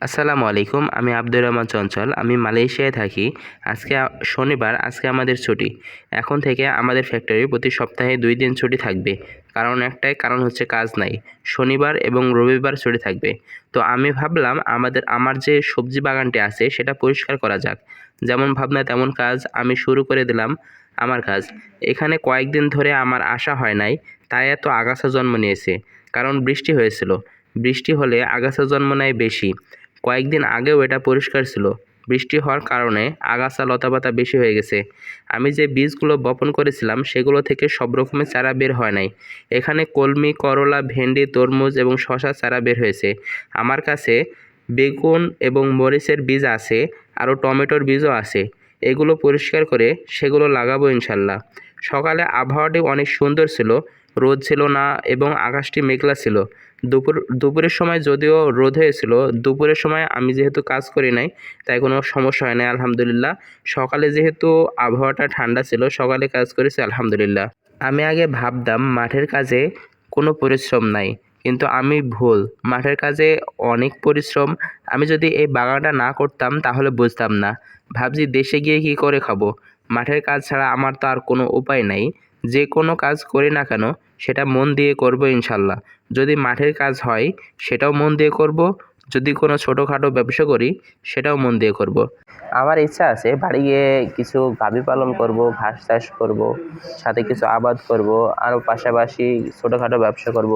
আসসালামু আলাইকুম, আমি আব্দুর রহমান চঞ্চল, আমি মালয়েশিয়ায় থাকি। আজকে শনিবার, আজকে আমাদের ছুটি। এখন থেকে আমাদের ফ্যাক্টরি প্রতি সপ্তাহে দুই দিন ছুটি থাকবে। কারণ একটাই কারণ হচ্ছে কাজ নাই। শনিবার এবং রবিবার ছুটি থাকবে। তো আমি ভাবলাম আমাদের, আমার যে সবজি বাগানটি আছে, সেটা পরিষ্কার করা যাক। যেমন ভাবনা তেমন কাজ আমি শুরু করে দিলাম আমার কাজ। এখানে কয়েকদিন ধরে আমার আশা হয় নাই, তাই এত আগাছা জন্ম নিয়েছে। কারণ বৃষ্টি হয়েছিল। বৃষ্টি হলে আগাছা জন্ম নেয় বেশি। কয়েকদিন আগেও এটা পরিষ্কার ছিল। বৃষ্টি হওয়ার কারণে আগাছা লতাপাতা বেশি হয়ে গেছে। আমি যে বীজগুলো বপন করেছিলাম, সেগুলো থেকে সব রকমের চারা বের হয় নাই। এখানে কলমি, করলা, ভেন্ডি, তরমুজ এবং শশা চারা বের হয়েছে। আমার কাছে বেগুন এবং মরিচের বীজ আছে, আরও টমেটোর বীজও আছে। এগুলো পরিষ্কার করে সেগুলো লাগাবো ইনশাল্লাহ। সকালে আবহাওয়াটি অনেক সুন্দর ছিল, রোদ ছিল না এবং আকাশটি মেঘলা ছিল। দুপুর, দুপুরের সময় যদিও রোদ হয়েছিল, দুপুরের সময় আমি যেহেতু কাজ করি নাই, তাই কোনো সমস্যা হয় নাই, আলহামদুলিল্লাহ। সকালে যেহেতু আবহাওয়াটা ঠান্ডা ছিল, সকালে কাজ করেছি, আলহামদুলিল্লাহ। আমি আগে ভাবতাম মাঠের কাজে কোনো পরিশ্রম নাই, কিন্তু আমি ভুল। মাঠের কাজে অনেক পরিশ্রম, আমি যদি এই বাগানটা না করতাম তাহলে বুঝতাম না। ভাবছি দেশে গিয়ে কী করে খাব? মাঠের কাজ ছাড়া আমার তো আর কোনো উপায় নাই। যে কোনো কাজ করি না কেন, সেটা মন দিয়ে করব ইনশাল্লাহ। যদি মাঠের কাজ হয়, সেটাও মন দিয়ে করব। যদি কোনো ছোটোখাটো ব্যবসা করি, সেটাও মন দিয়ে করব। আমার ইচ্ছা আছে বাড়ি গিয়ে কিছু গাভী পালন করব, ঘাস চাষ করব, সাথে কিছু আবাদ করব, আরও পাশাপাশি ছোটোখাটো ব্যবসা করব।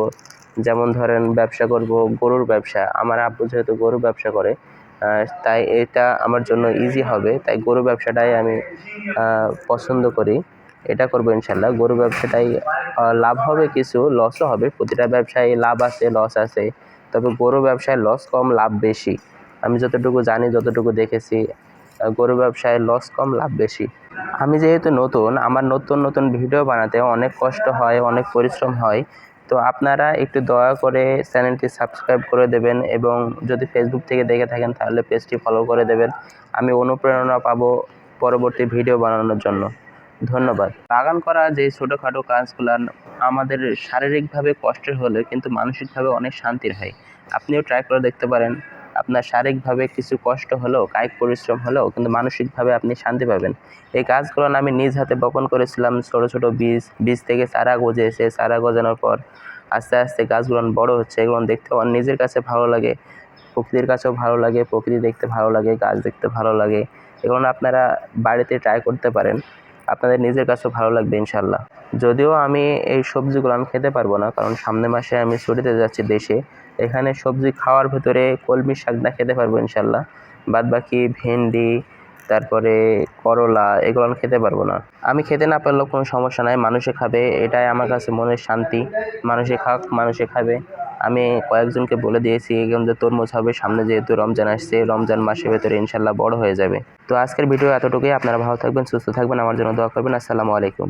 যেমন ধরেন ব্যবসা করব গরুর ব্যবসা। আমার আব্বু যেহেতু গরুর ব্যবসা করে তাই এটা আমার জন্য ইজি হবে। তাই গরু ব্যবসাটাই আমি পছন্দ করি। এটা করব ইনশাল্লাহ। গরু ব্যবসাটাই লাভ হবে কিছু লসও হবে। প্রতিটা ব্যবসায় লাভ আছে লস আছে। তবে গরু ব্যবসায় লস কম, লাভ বেশি। আমি যতটুকু জানি, যতটুকু দেখেছি গরু ব্যবসায় লস কম, লাভ বেশি। আমি যেহেতু নতুন, আমার নতুন নতুন ভিডিও বানাতে অনেক কষ্ট হয়, অনেক পরিশ্রম হয়। তো আপনারা একটু দয়া করে চ্যানেলটি সাবস্ক্রাইব করে দেবেন এবং যদি ফেসবুক থেকে দেখে থাকেন তাহলে পেজটি ফলো করে দেবেন। আমি অনুপ্রেরণা পাবো পরবর্তী ভিডিও বানানোর জন্য। ধন্যবাদ। বাগান করা যে ছোটোখাটো কাজগুলো আমাদের শারীরিকভাবে কষ্টের হলে কিন্তু মানসিকভাবে অনেক শান্তির হয়। আপনিও ট্রাই করে দেখতে পারেন। আপনার শারীরিকভাবে কিছু কষ্ট হলেও কায়িক পরিশ্রম হলেও কিন্তু মানসিকভাবে আপনি শান্তি পাবেন। এই গাছগুলো আমি নিজ হাতে বপন করেছিলাম, ছোটো ছোটো বীজ বীজ থেকে চারা গজেছে চারা গজানোর পর আস্তে আস্তে গাছগুলো বড় হচ্ছে, এগুলো দেখতে নিজের কাছে ভালো লাগে, প্রকৃতির কাছেও ভালো লাগে, প্রকৃতি দেখতে ভালো লাগে, গাছ দেখতে ভালো লাগে, এগুলো আপনারা বাড়িতে ট্রাই করতে পারেন। আপনাদের নিজের কাছেও ভালো লাগবে ইনশাল্লাহ যদিও আমি এই সবজিগুলো আমি খেতে পারব না, কারণ সামনে মাসে আমি ছুটিতে যাচ্ছি দেশে। এখানে সবজি খাওয়ার ভেতরে কলমি শাকটা খেতে পারব ইনশাল্লাহ বাদ বাকি ভেন্ডি, তারপরে করলা, এগুলো আমি খেতে পারব না। আমি খেতে না পারলেও কোনো সমস্যা নাই, মানুষে খাবে, এটাই আমার কাছে মনের শান্তি। মানুষে খাক, মানুষে খাবে। আমি কয়েকজনকে বলে দিয়েছি যে তরমুজ হবে, সামনে যেহেতু রমজান আসছে, রমজান মাসের ভেতরে ইনশাল্লাহ বড় হয়ে যাবে। তো আজকের ভিডিও এতটুকুই। আপনারা ভালো থাকবেন, সুস্থ থাকবেন। আমার জন্য দোয়া করবেন। আসসালামু আলাইকুম।